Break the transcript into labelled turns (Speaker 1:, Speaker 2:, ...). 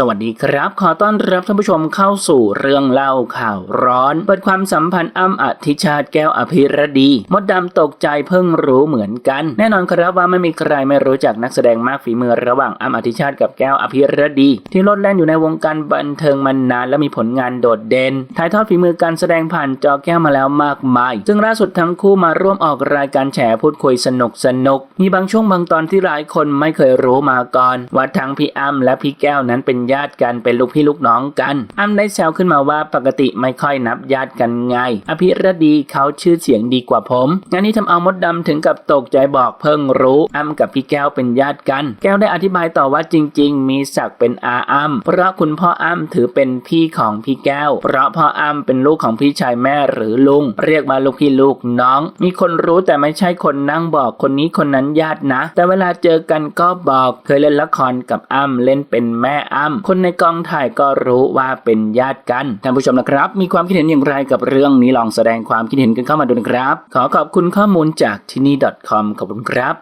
Speaker 1: สวัสดีครับ ขอต้อนรับท่านผู้ชมเข้าสู่เรื่องเล่าข่าวร้อน เปิดความสัมพันธ์อ้ำอธิชาติแก้วอภิรดี มดดำตกใจเพิ่งรู้เหมือนกัน แน่นอนครับว่าไม่มีใครไม่รู้จักนักแสดงมากฝีมือระหว่างอ้ำอธิชาติกับแก้วอภิรดี ที่ลดแล่นอยู่ในวงการบันเทิงมานานและมีผลงานโดดเด่นถ่ายทอดฝีมือการแสดงผ่านจอแก้วมาแล้วมากมาย ซึ่งล่าสุดทั้งคู่มาร่วมออกรายการแฉพูดคุยสนุกสนุกมีบางช่วงบางตอนที่หลายคนไม่เคยรู้มาก่อนว่าทั้งพี่อ้ำและพี่แก้วนั้นเป็นญาติกันเป็นลูกพี่ลูกน้องกันอ้ำได้แซวขึ้นมาว่าปกติไม่ค่อยนับญาติกันไง อภิรดีเขาชื่อเสียงดีกว่าผมงานนี้ทำเอามดดำถึงกับตกใจบอกเพิ่งรู้อ้ำกับพี่แก้วเป็นญาติกัน แก้วได้อธิบายต่อว่าจริง ๆ มีศักดิ์เป็นอาอ้ำเพราะคุณพ่ออ้ำถือเป็นพี่ของพี่แก้ว เพราะพ่ออ้ำเป็นลูกของพี่ชายแม่หรือลุง เรียกมาลูกพี่ลูกน้อง มีคนรู้แต่ไม่ใช่คนนั่งบอกคนนี้คนนั้นญาตินะ แต่เวลาเจอกันก็บอกเคยเล่นละครกับอ้ำเล่นเป็นแม่อ้ำำคนในกองถ่ายก็รู้ว่าเป็นญาติกันท่านผู้ชมนะครับ มีความคิดเห็นอย่างไรกับเรื่องนี้ลองแสดงความคิดเห็นกันเข้ามาดูนะครับ ขอขอบคุณข้อมูลจากที่นี่ .com ขอบคุณครับ